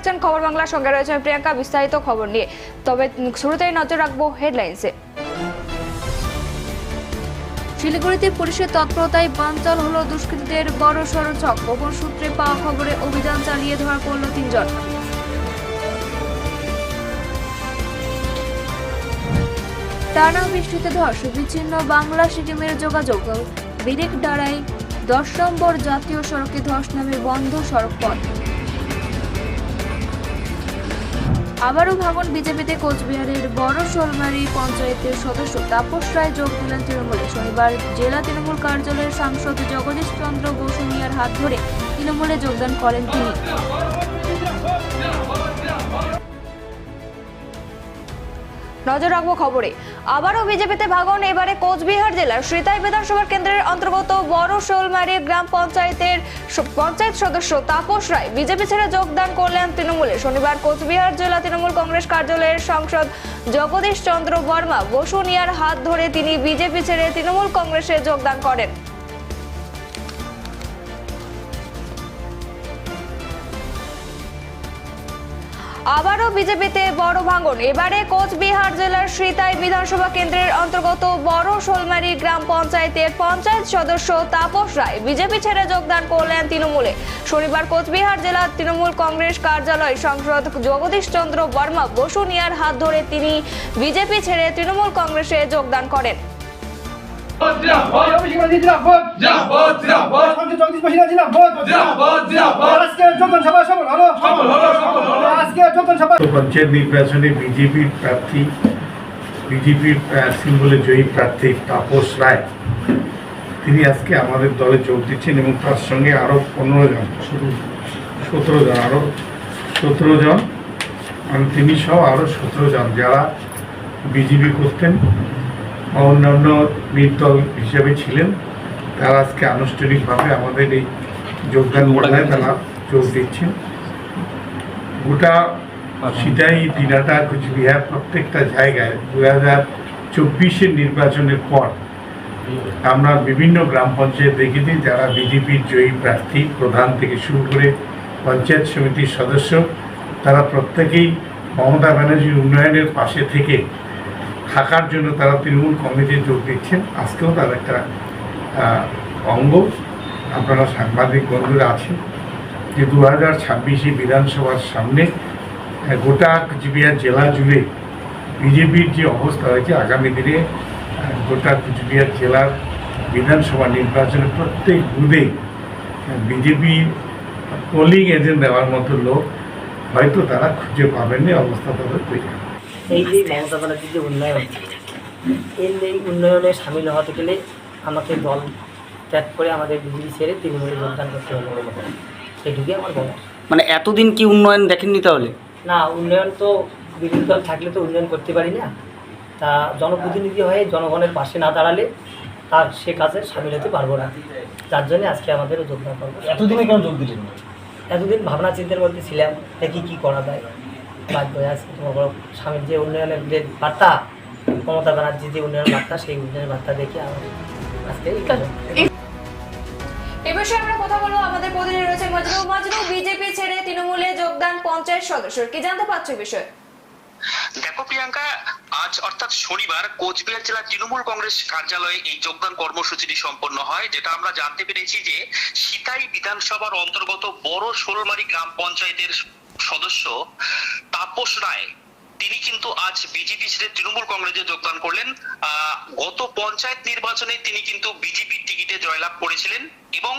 দেখছেন খবর বাংলার সঙ্গে রয়েছে আমি প্রিয়াঙ্কা, বিস্তারিত খবর নিয়ে। তবে শুরুতেই নজর রাখব হেডলাইন্সে। শিলিগুড়িতে পুলিশের তৎপরতায় বানচাল হলো দুষ্কৃতীদের বড় সড় ছক। গোপন সূত্রে পাওয়া খবরে অভিযান চালিয়ে ধরা পড়ল তিনজন। টানা বৃষ্টিতে ধস, বিচ্ছিন্ন বাংলা সিকিমের যোগাযোগ। বিরেক ডাড়াই দশ নম্বর জাতীয় সড়কে ধস নামে বন্ধ সড়ক পথ আবারও ভাঙন বিজেপিতে কোচবিহারের বড় সলমারি পঞ্চায়েতের সদস্য তাপস রায় যোগ দিলেন তৃণমূলে। শনিবার জেলা তৃণমূল কার্যালয়ের সাংসদ জগদীশ চন্দ্র বসুনিয়ার হাত ধরে তৃণমূলে যোগদান করেন তিনি। নজর রাখব খবরে। আবারও বিজেপিতে ভাগন এবারে কোচবিহার জেলার শ্রীতাই বিধানসভা কেন্দ্রের অন্তর্গত বড় শোলমারি গ্রাম পঞ্চায়েতের পঞ্চায়েত সদস্য তাপস রায় বিজেপি ছেড়ে যোগদান করলেন তৃণমূলে। শনিবার কোচবিহার জেলা তৃণমূল কংগ্রেস কার্যালয়ের সাংসদ জগদীশ চন্দ্র বর্মা বসুনিয়ার হাত ধরে তিনি বিজেপি ছেড়ে তৃণমূল কংগ্রেসে যোগদান করেন। আবারও বিজেপিতে বড় ভাঙন। এবারে কোচবিহার জেলার শ্রীতাই বিধানসভা কেন্দ্রের অন্তর্গত বড় শোলমারি গ্রাম পঞ্চায়েতের পঞ্চায়েত সদস্য তাপস রায় বিজেপি ছেড়ে যোগদান করলেন তৃণমূলে। শনিবার কোচবিহার জেলা তৃণমূল কংগ্রেস কার্যালয় সংসদ জগদীশ চন্দ্র বর্মা বসুনিয়ার হাত ধরে তিনি বিজেপি ছেড়ে তৃণমূল কংগ্রেসে যোগদান করেন। পঞ্চায়েত নির্বাচনে বিজেপির প্রার্থী বিজেপির সিম্বলে জয়ী প্রার্থী তাপস রায়। তিনি আজকে আমাদের দলে যোগ দিচ্ছেন এবং তার সঙ্গে আরও পনেরো জন সতেরো জন আরও সতেরো জন মানে তিনি সহ আরও সতেরো জন যারা বিজেপি করতেন। বা অন্যান্য নির্দল হিসেবে ছিলেন তারা আজকে আনুষ্ঠানিকভাবে আমাদের এই যোগদান মেলায় তারা যোগ দিচ্ছেন। গোটা সিটাই দিনাটা কুচবিহার প্রত্যেকটা জায়গায়। দু হাজার চব্বিশের নির্বাচনের পর আমরা বিভিন্ন গ্রাম পঞ্চায়েত দেখেছি যারা বিজেপির জয়ী প্রার্থী প্রধান থেকে শুরু করে পঞ্চায়েত সমিতির সদস্য তারা প্রত্যেকেই মমতা ব্যানার্জির উন্নয়নের পাশে থেকে থাকার জন্য তারা তৃণমূল কমিটিতে যোগ দিচ্ছেন আজকেও তার একটা অঙ্গ আপনারা সাংবাদিক বন্ধুরা আছেন যে দু হাজার ছাব্বিশে বিধানসভার সামনে গোটা কুচবিহার জেলা জুড়ে বিজেপির যে অবস্থা হয়েছে, আগামী দিনে গোটা কুচবিহার জেলার বিধানসভা নির্বাচনে প্রত্যেক বুধে বিজেপি পোলিং এজেন্ট দেওয়ার মতো লোক হয়তো তারা খুঁজে পাবেন না অবস্থা তাদের তৈরি। এই যে মমতা ব্যানার্জির যে উন্নয়ন এই উন্নয়নে সামিল হতে গেলে আমাকে দল ত্যাগ করে আমাদের বিজেপি ছেড়ে তৃণমূলে যোগদান করতে হবে সেটুকুই আমার বলা মানে এতদিন কি উন্নয়ন দেখেননি তাহলে? না উন্নয়ন তো বিরোধী দল থাকলে তো উন্নয়ন করতে পারি না। তা জনপ্রতিনিধি হয়ে জনগণের পাশে না দাঁড়ালে তার সে কাজে সামিল হতে পারব না। যার জন্য আজকে আমাদেরও যোগদান করব। এতদিনে কেন যোগ দিলেন? এতদিন ভাবনা চিন্তার মধ্যে ছিলাম দেখি কী করা যায়। বাধ্য হয়ে আজকে তোমার বড় স্বামীর যে উন্নয়নের যে বার্তা মমতা ব্যানার্জির যে উন্নয়নের বার্তা সেই উন্নয়নের বার্তা দেখে আমার আজকে এই কাজ এ বিষয়ে আমরা কথা বলব আমাদের প্রতিনিধি রয়েছে মজনু। মজনু বিজেপি ছেড়ে তৃণমূলে যোগদান পঞ্চায়েত সদস্য কি জানতে পারছ বিষয়ে? দেখো প্রিয়াঙ্কা আজ অর্থাৎ শনিবার কোচবিহার জেলা তৃণমূল কংগ্রেস কার্যালয়ে এই যোগদান কর্মসূচিটি সম্পন্ন হয় যেটা আমরা জানতে পেরেছি যে সিতাই বিধানসভার অন্তর্গত বড় শোলমারি গ্রাম পঞ্চায়েতের সদস্য তাপস রায়। তিনি কিন্তু আজ বিজেপি ছেড়ে তৃণমূল কংগ্রেসে যোগদান করলেন। গত পঞ্চায়েত নির্বাচনে তিনি কিন্তু বিজেপির টিকিটে জয়লাভ করেছিলেন এবং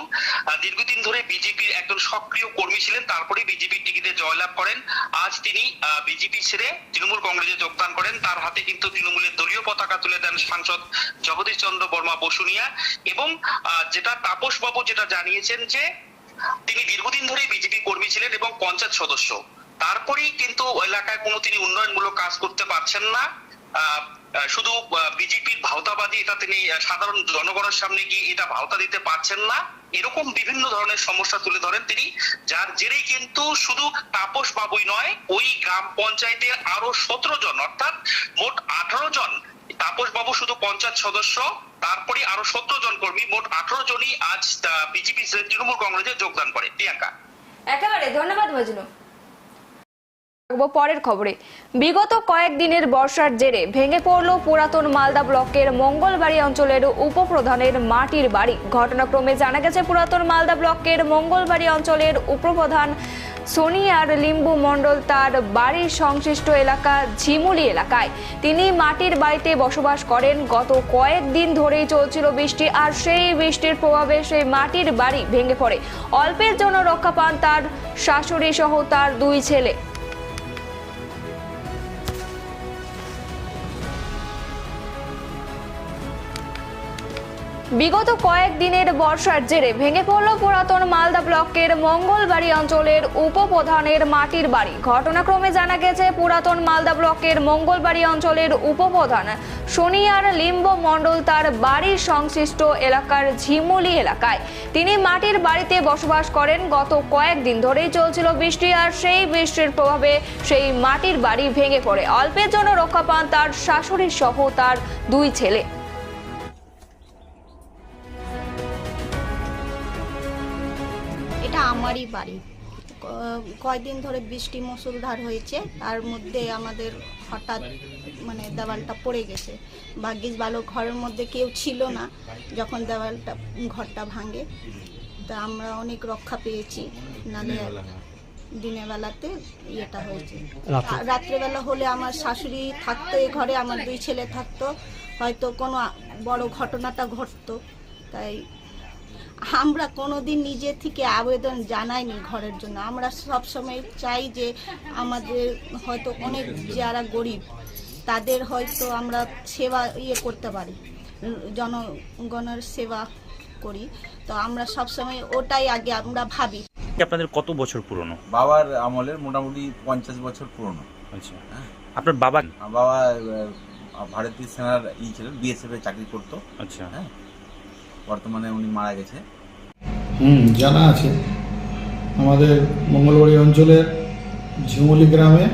দীর্ঘদিন ধরে বিজেপির একজন সক্রিয় কর্মী ছিলেন। তারপরে বিজেপির টিকিটে জয়লাভ করেন। আজ তিনি বিজেপি ছেড়ে তৃণমূল কংগ্রেসে যোগদান করেন। তার হাতে কিন্তু তৃণমূলের দলীয় পতাকা তুলে দেন সাংসদ জগদীশ চন্দ্র বর্মা বসুনিয়া এবং যেটা তাপস বাবু যেটা জানিয়েছেন যে তিনি দীর্ঘদিন ধরে বিজেপি কর্মী ছিলেন এবং পঞ্চায়েত সদস্য। তারপরেই কিন্তু এলাকায় কোনো তিনি উন্নয়নমূলক কাজ করতে পারছেন না। শুধু বিজেপির ভাওতাবাদী এটা তিনি সাধারণ জনগণের সামনে গিয়ে এটা ভাওতা দিতে পারছেন না। এরকম বিভিন্ন ধরনের সমস্যা তুলে ধরেন তিনি, যার জেরেই কিন্তু শুধু তাপস বাবুই নয়, ওই গ্রাম পঞ্চায়েতের আরও সতেরো জন, অর্থাৎ মোট আঠারো জন তাপস বাবু শুধু পঞ্চায়েত সদস্য। তারপরে আরও সতেরো জন কর্মী, মোট আঠারো জনই আজ বিজেপি তৃণমূল কংগ্রেসে যোগদান করে। প্রিয়াঙ্কা। একেবারে, ধন্যবাদ মজনু। পরের খবরে। বিগত কয়েকদিনের বর্ষার জেরে ভেঙে পড়ল পুরাতন মালদা ব্লকের মঙ্গলবাড়ি অঞ্চলের উপপ্রধানের মাটির বাড়ি। ঘটনাক্রমে জানা গেছে, পুরাতন মালদা ব্লকের মঙ্গলবাড়ি অঞ্চলের উপপ্রধান সোনিয়ার লিম্বু মণ্ডল তার বাড়ির সংশ্লিষ্ট এলাকা ঝিমুলি এলাকায়। তিনি মাটির বাড়িতে বসবাস করেন। গত কয়েকদিন ধরেই চলছিল বৃষ্টি আর সেই বৃষ্টির প্রভাবে সেই মাটির বাড়ি ভেঙে পড়ে। অল্পের জন্য রক্ষা পান তার শাশুড়ি সহ তার দুই ছেলে। বিগত কয়েকদিনের বর্ষার জেরে ভেঙে পড়ল পুরাতন মালদা ব্লকের মঙ্গলবাড়ি অঞ্চলের উপপ্রধানের মাটির বাড়ি। ঘটনাক্রমে জানা গেছে, পুরাতন মালদা ব্লকের মঙ্গলবাড়ি অঞ্চলের উপপ্রধান সোনিয়ার লিম্ব মণ্ডল তার বাড়ির সংশ্লিষ্ট এলাকার ঝিমুলি এলাকায়। তিনি মাটির বাড়িতে বসবাস করেন। গত কয়েকদিন ধরেই চলছিল বৃষ্টি আর সেই বৃষ্টির প্রভাবে সেই মাটির বাড়ি ভেঙে পড়ে। অল্পের জন্য রক্ষা পান তার শাশুড়ি সহ তার দুই ছেলে। আমারই বাড়ি। কয়দিন ধরে বৃষ্টি মুসুলধার হয়েছে তার মধ্যে আমাদের হঠাৎ মানে দেওয়ালটা পড়ে গেছে। ভাগ্যিস ভালো ঘরের মধ্যে কেউ ছিল না যখন দেওয়ালটা ঘরটা ভাঙে। তা আমরা অনেক রক্ষা পেয়েছি নালে দিনের বেলাতে ইয়েটা হয়েছে। রাত্রেবেলা হলে আমার শাশুড়ি থাকতো এই ঘরে আমার দুই ছেলে থাকতো। হয়তো কোনো বড় ঘটনাটা ঘটতো। তাই আমরা কোনোদিন নিজে থেকে আবেদন জানাইনি ঘরের জন্য। আমরা সব সময় চাই যে আমাদের হয়তো অনেক যারা গরিব তাদের হয়তো আমরা সেবা ইয়ে করতে পারি জনগণের সেবা করি। তো আমরা সব সময় ওটাই আগে আমরা ভাবি। আপনাদের কত বছর পুরনো? বাবার আমলের মোটামুটি পঞ্চাশ বছর পুরনো। আচ্ছা। আপনার বাবা? বাবা ভারতীয় সেনার ই ছিলেন বিএসএফ এ চাকরি করতো। আচ্ছা। হ্যাঁ। বর্তমানে উনি মারা গেছে। হুম জানা আছে। আমাদের মঙ্গলবাড়ি অঞ্চলের ঝিমুলি গ্রামে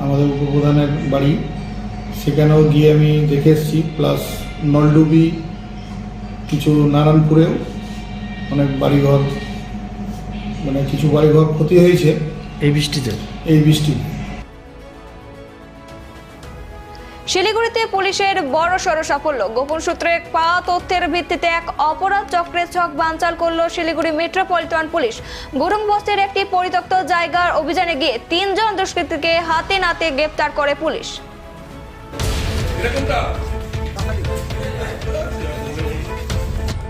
আমাদের উপপ্রধানের বাড়ি। সেখানেও গিয়ে আমি দেখে এসেছি প্লাস নলডুবি কিছু নারায়ণপুরেও অনেক বাড়িঘর মানে কিছু বাড়িঘর ক্ষতি হয়েছে। এই বৃষ্টিতে? এই বৃষ্টি শিলিগুড়িতে পুলিশের বড় সড় সাফল্য। গোপন সূত্রে পাওয়া তথ্যের ভিত্তিতে এক অপরাধ চক্রের ছক বানচাল করল শিলিগুড়ি মেট্রোপলিটন পুলিশ। গুরুং বস্তির একটি পরিত্যক্ত জায়গার অভিযানে গিয়ে তিনজন দুষ্কৃতীকে হাতে নাতে গ্রেপ্তার করে পুলিশ।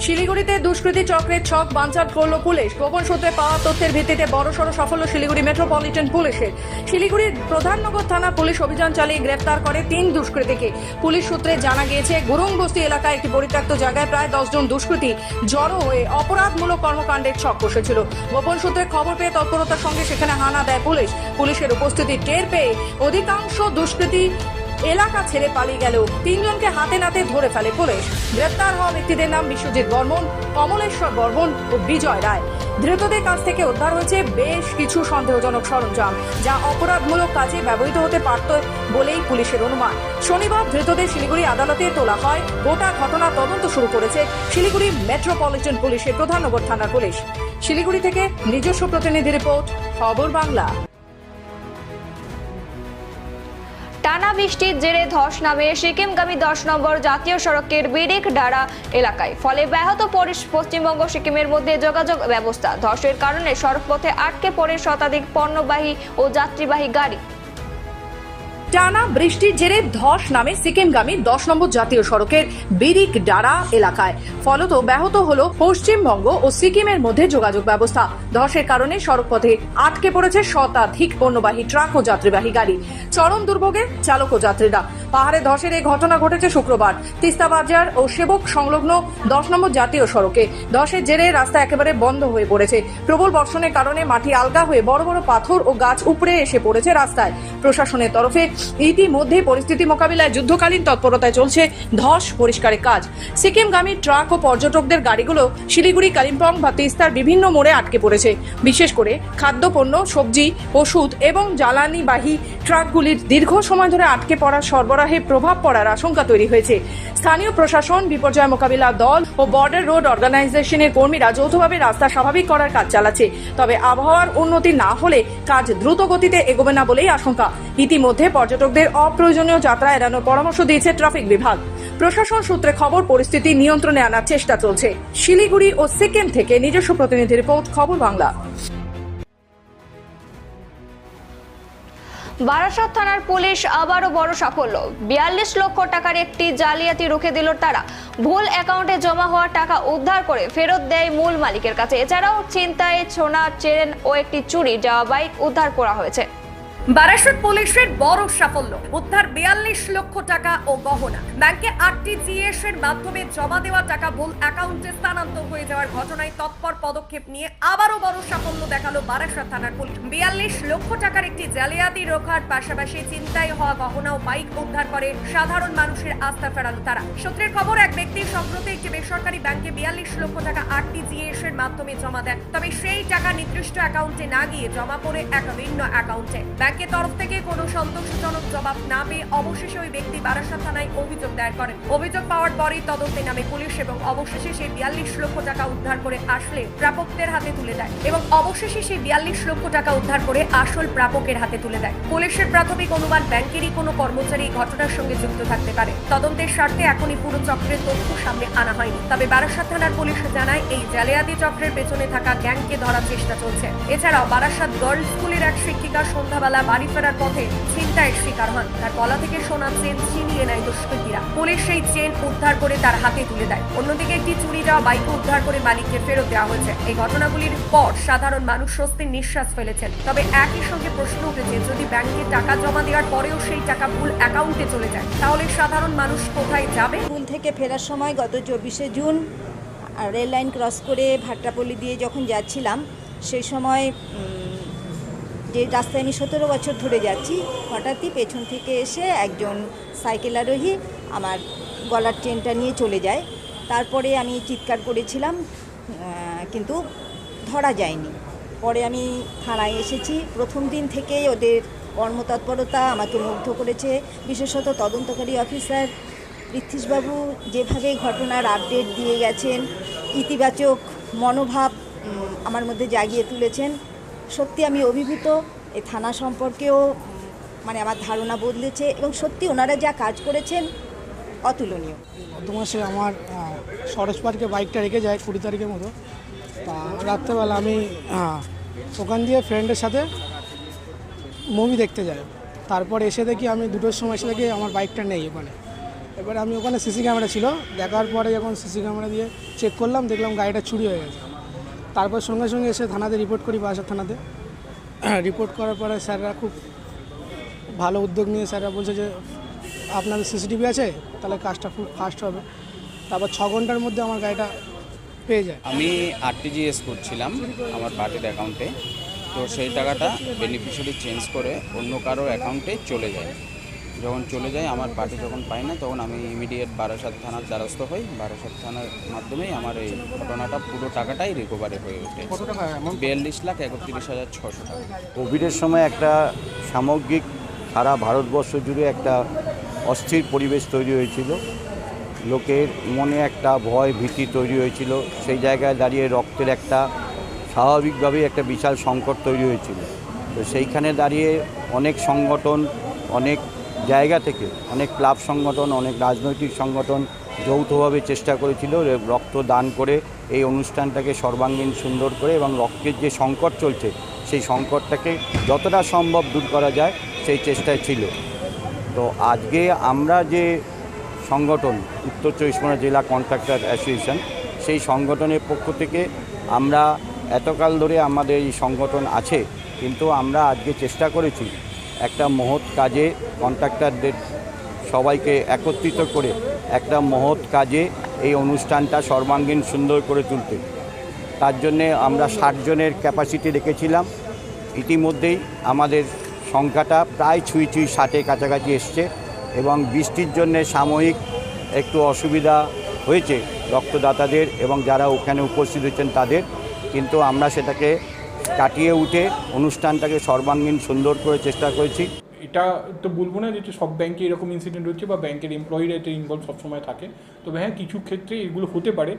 শিলিগুড়িতে দুষ্কৃতী চক্রের ছক বানচাল করল পুলিশ। গোপন সূত্রে পাওয়া তথ্যের ভিত্তিতে বড়সড় সাফল্য শিলিগুড়ি মেট্রোপলিটন পুলিশের। শিলিগুড়ির প্রধাননগর থানা পুলিশ অভিযান চালিয়ে গ্রেপ্তার করে তিন দুষ্কৃতীকে। পুলিশ সূত্রে জানা গিয়েছে গুরুং বস্তি এলাকায় একটি পরিত্যক্ত জায়গায় প্রায় দশজন দুষ্কৃতী জড়ো হয়ে অপরাধমূলক কর্মকাণ্ডের ছক কষেছিল গোপন সূত্রে খবর পেয়ে তৎপরতার সঙ্গে সেখানে হানা দেয় পুলিশ। পুলিশের উপস্থিতি টের পেয়ে অধিকাংশ দুষ্কৃতী এলাকা ছেড়ে পালিয়ে গেল। তিনজনকে হাতে নাতে ধরে ফেলে পুলিশ। গ্রেপ্তার হওয়া ব্যক্তিদের নাম বিশ্বজিৎ বর্মন, কমলেশ্বর বর্মন ও বিজয় রায়। ধৃতদের কাছ থেকে উদ্ধার হয়েছে বেশ কিছু সন্দেহজনক সরঞ্জাম, যা অপরাধমূলক কাজে ব্যবহৃত হতে পারত বলেই পুলিশের অনুমান। শনিবার ধৃতদের শিলিগুড়ি আদালতে তোলা হয়। গোটা ঘটনা তদন্ত শুরু করেছে শিলিগুড়ি মেট্রোপলিটন পুলিশের প্রধাননগর থানার পুলিশ। শিলিগুড়ি থেকে নিজস্ব প্রতিনিধি রিপোর্ট, খবর বাংলা। টানা বৃষ্টির জেরে ধস নামে সিকিমগামী দশ নম্বর জাতীয় সড়কের বিরেক ডাড়া এলাকায়। ফলে ব্যাহত পশ্চিমবঙ্গ, সিকিমের মধ্যে যোগাযোগ ব্যবস্থা। ধসের কারণে সড়কপথে আটকে পড়ে শতাধিক পণ্যবাহী ও যাত্রীবাহী গাড়ি। টানা বৃষ্টির জেরে ধস নামে সিকিমগামী দশ নম্বর জাতীয় সড়কের বিরিক ডারা এলাকায়। ফলত ব্যাহত হল পশ্চিমবঙ্গ ও সিকিমের মধ্যে যোগাযোগ ব্যবস্থা। ধসের কারণে সড়কপথে আটকে পড়েছে শতাধিক পণ্যবাহী ট্রাক ও যাত্রীবাহী গাড়ি। চরম দুর্ভোগে চালক ও যাত্রীরা পাহাড়ে ধসের এই ঘটনা ঘটেছে শুক্রবার। তিস্তা বাজার ও সেবক সংলগ্ন দশ নম্বর জাতীয় সড়কে। ধসের জেরে রাস্তা একেবারে বন্ধ হয়ে পড়েছে। প্রবল বর্ষণের কারণে মাটি আলগা হয়ে বড় বড় পাথর ও গাছ উপড়ে এসে পড়েছে রাস্তায়। প্রশাসনের তরফে ইতিমধ্যে পরিস্থিতি মোকাবিলায় যুদ্ধকালীন তৎপরতায় চলছে ধস পরিষ্কারের কাজ। সিকিমগামী ট্রাক ও পর্যটকদের গাড়িগুলো শিলিগুড়ি, কালিম্পং বা তিস্তার বিভিন্ন মোড়ে আটকে পড়েছে। বিশেষ করে খাদ্যপণ্য সবজি, ওষুধ এবং জ্বালানিবাহী ট্রাকগুলির দীর্ঘ সময় ধরে আটকে পড়া সরবরাহে প্রভাব পড়ার আশঙ্কা তৈরি হয়েছে। স্থানীয় প্রশাসন, বিপর্যয় মোকাবিলা দল ও বর্ডার রোড অর্গানাইজেশনের কর্মীরা যৌথভাবে রাস্তা স্বাভাবিক করার কাজ চালাচ্ছে। তবে আবহাওয়ার উন্নতি না হলে কাজ দ্রুত গতিতে এগোবে না বলেই আশঙ্কা। ইতিমধ্যে পর্যটকদের অপ্রয়োজনীয় যাত্রা এড়ানোর পরামর্শ দিয়েছে ট্রাফিক বিভাগ। প্রশাসন সূত্রে খবর, পরিস্থিতি নিয়ন্ত্রণে আনার চেষ্টা চলছে। শিলিগুড়ি ও সিকিম থেকে নিজস্ব প্রতিনিধি রিপোর্ট, খবর বাংলা। বারাসত থানার পুলিশ আবারও বড় সাফল্য। বিয়াল্লিশ লক্ষ টাকার একটি জালিয়াতি রুখে দিল তারা। ভুল অ্যাকাউন্টে জমা হওয়া টাকা উদ্ধার করে ফেরত দেয় মূল মালিকের কাছে। এছাড়াও চিন্তায় সোনা চেন ও একটি চুরি, যাওয়া বাইক উদ্ধার করা হয়েছে। বারাসত পুলিশের বড় সাফল্য। উদ্ধার বিয়াল্লিশ লক্ষ টাকা ও গহনা। ব্যাংকে আরটিজিএস এর মাধ্যমে জমা দেওয়া টাকা ভুল অ্যাকাউন্টে স্থানান্তর হয়ে যাওয়ার ঘটনায় তৎপর পদক্ষেপ নিয়ে আবারও বড় সাফল্য দেখাল বারাসত থানার পুলিশ। বিয়াল্লিশ লক্ষ টাকার একটি জালিয়াতি রোখার পাশাপাশি চিন্তায় হওয়া গহনা ও বাইক উদ্ধার করে সাধারণ মানুষের আস্থা ফেরালো তারা। সূত্রের খবর, এক ব্যক্তি সম্প্রতি একটি বেসরকারি ব্যাংকে বিয়াল্লিশ লক্ষ টাকা আরটিজিএস এর মাধ্যমে জমা দেন। তবে সেই টাকা নির্দিষ্ট অ্যাকাউন্টে না গিয়ে জমা পড়ে এক ভিন্ন অ্যাকাউন্টে। ব্যাংকের তরফ থেকে কোনো সন্তোষজনক জবাব না পেয়ে অবশেষে ওই ব্যক্তি বারাসাত থানায় অভিযোগ দায়ের করেন। অভিযোগ পাওয়ার পরেই তদন্তে নামে পুলিশ এবং অবশেষে সেই বিয়াল্লিশ লক্ষ টাকা উদ্ধার করে আসলে প্রাপকদের হাতে তুলে দেয় এবং অবশেষে সেই বিয়াল্লিশ লক্ষ টাকা উদ্ধার করে আসল প্রাপকের হাতে তুলে দেয়। পুলিশের প্রাথমিক অনুমান ব্যাংকেরই কোনো কর্মচারী ঘটনার সঙ্গে যুক্ত থাকতে পারে। তদন্তের স্বার্থে এখনই পুরো চক্রের তথ্য সামনে আনা হয়নি। তবে বারাসাত থানার পুলিশ জানায়, এই জালিয়াতি চক্রের পেছনে থাকা গ্যাংকে ধরার চেষ্টা চলছে। এছাড়াও বারাসাত গার্লস স্কুলের এক শিক্ষিকা সন্ধ্যাবেলা বাড়ি ফেরার পথে ছিনতাইয়ের শিকার হন। তার গলা থেকে সোনা চেন ছিনিয়ে নেয় দুষ্কৃতীরা। পুলিশ সেই চেন উদ্ধার করে তার হাতে তুলে দেয়। অন্যদিকে একটি চুরি যাওয়া বাইক উদ্ধার করে মালিককে ফেরত দেওয়া হয়েছে। এই ঘটনাগুলির পর সাধারণ মানুষ স্বস্তির নিঃশ্বাস ফেলেছেন। তবে একই সঙ্গে প্রশ্ন উঠেছে, যদি ব্যাংকে টাকা জমা দেওয়ার পরেও সেই টাকা ভুল অ্যাকাউন্টে চলে যায়, তাহলে সাধারণ মানুষ কোথায় যাবে? স্কুল থেকে ফেরার সময় গত চব্বিশে জুন রেল লাইন ক্রস করে ভাট্টাপল্লি দিয়ে যখন যাচ্ছিলাম, সেই সময় যে রাস্তায় আমি সতেরো বছর ধরে যাচ্ছি, হঠাৎই পেছন থেকে এসে একজন সাইকেল আরোহী আমার গলার চেনটা নিয়ে চলে যায়। তারপরে আমি চিৎকার করেছিলাম কিন্তু ধরা যায়নি। পরে আমি থানায় এসেছি। প্রথম দিন থেকেই ওদের কর্মতৎপরতা আমাকে মুগ্ধ করেছে। বিশেষত তদন্তকারী অফিসার পৃথ্বীশবাবু যেভাবে ঘটনার আপডেট দিয়ে গেছেন, ইতিবাচক মনোভাব আমার মধ্যে জাগিয়ে তুলেছেন। সত্যি আমি অভিভূত, এই থানা সম্পর্কেও মানে আমার ধারণা বদলেছে এবং সত্যি ওনারা যা কাজ করেছেন, অতুলনীয়। গত মাসে আমার সরোজ পার্কে বাইকটা রেখে যায় কুড়ি তারিখের মতো। তা রাত্রেবেলা আমি ওখান দিয়ে ফ্রেন্ডের সাথে মুভি দেখতে যাই। তারপর এসে দেখি আমি দুটোর সময় এসে দেখি আমার বাইকটা নেই ওখানে। এবারে আমি ওখানে সিসি ক্যামেরা ছিল, দেখার পরে যখন সিসি ক্যামেরা দিয়ে চেক করলাম, দেখলাম গাড়িটা চুরি হয়ে গেছে। তারপর সঙ্গে সঙ্গে এসে থানাতে রিপোর্ট করি বাসার থানাতে। রিপোর্ট করার পরে স্যাররা খুব ভালো উদ্যোগ নিয়ে স্যাররা বলছে যে, আপনাদের সিসিটিভি আছে? তাহলে কাজটা খুব ফাস্ট হবে। তারপর ছ ঘণ্টার মধ্যে আমার গাড়িটা পেয়ে যায়। আমি আরটিজিএস করছিলাম আমার পার্টির অ্যাকাউন্টে তো সেই টাকাটা বেনিফিশিয়ারি চেঞ্জ করে অন্য কারও অ্যাকাউন্টে চলে যায়। যখন চলে যায় আমার পার্টি যখন পাই না তখন আমি ইমিডিয়েট বারাসাত থানার দ্বারস্থ হই। বারাসাত থানার মাধ্যমেই আমার এই ঘটনাটা পুরো টাকাটাই রিকভারি হয়ে ওঠে। বিয়াল্লিশ লাখ একত্রিশ হাজার ছশো টাকা। কোভিডের সময় একটা সামগ্রিক সারা ভারতবর্ষ জুড়ে একটা অস্থির পরিবেশ তৈরি হয়েছিল। লোকের মনে একটা ভয় ভীতি তৈরি হয়েছিল। সেই জায়গায় দাঁড়িয়ে রক্তের একটা স্বাভাবিকভাবেই একটা বিশাল সংকট তৈরি হয়েছিল। তো সেইখানে দাঁড়িয়ে অনেক সংগঠন অনেক জায়গা থেকে অনেক ক্লাব সংগঠন, অনেক রাজনৈতিক সংগঠন যৌথভাবে চেষ্টা করেছিল রক্ত দান করে এই অনুষ্ঠানটাকে সর্বাঙ্গীন সুন্দর করে এবং রক্তের যে সংকট চলছে, সেই সংকটটাকে যতটা সম্ভব দূর করা যায়, সেই চেষ্টায় ছিল। তো আজকে আমরা যে সংগঠন, উত্তর চব্বিশ পরগনা জেলা কন্ট্রাক্টর অ্যাসোসিয়েশন, সেই সংগঠনের পক্ষ থেকে আমরা এতকাল ধরে আমাদের এই সংগঠন আছে, কিন্তু আমরা আজকে চেষ্টা করেছি একটা মহৎ কাজে কন্ট্রাক্টরদের সবাইকে একত্রিত করে একটা মহৎ কাজে এই অনুষ্ঠানটা সর্বাঙ্গীন সুন্দর করে তুলতে। তার জন্যে আমরা ষাট জনের ক্যাপাসিটি রেখেছিলাম। ইতিমধ্যেই আমাদের সংখ্যাটা প্রায় ছুঁই ছুঁই ষাটে কাছাকাছি এসছে এবং বৃষ্টির জন্যে সাময়িক একটু অসুবিধা হয়েছে রক্তদাতাদের এবং যারা ওখানে উপস্থিত হয়েছেন তাদের। কিন্তু আমরা সেটাকে কাটিয়ে উঠে অনুষ্ঠানটাকে সর্বাঙ্গীন সুন্দর করে চেষ্টা করেছি। এটা তো বলব না যে সব ব্যাংকে এরকম ইনসিডেন্ট হচ্ছে বা ব্যাংকের এমপ্লয়িরা এতে ইনভলভ সবসময় থাকে। তবে হ্যাঁ কিছু ক্ষেত্রে এগুলো হতে পারে।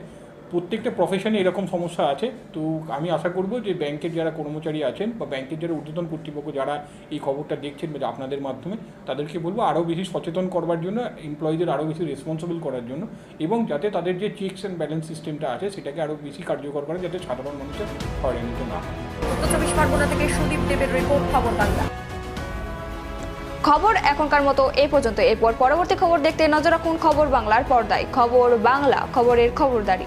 প্রত্যেকটা প্রফেশনে এরকম সমস্যা আছে। তো আমি আশা করব যে ব্যাংকের যারা কর্মচারী আছেন বা ব্যাংকের যারা ঊর্ধ্বতন কর্তৃপক্ষ যারা এই খবরটা দেখছেন বা আপনাদের মাধ্যমে তাদেরকে বলব আরও বেশি সচেতন করবার জন্য এমপ্লয়ীদের আরও বেশি রেসপন্সিবল করার জন্য এবং যাতে তাদের যে চেকস অ্যান্ড ব্যালেন্স সিস্টেমটা আছে সেটাকে আরও বেশি কার্যকর করে যাতে সাধারণ মানুষের হয়রানিতে না হয়। উত্তর চব্বিশ পরগনা থেকে সুদীপ দেবের রিপোর্ট খবর বাংলা। খবর এখনকার মতো এ পর্যন্ত। এরপর পরবর্তী খবর দেখতে নজর রাখুন খবর বাংলার পর্দায়। খবর বাংলা খবরের খবরদারি।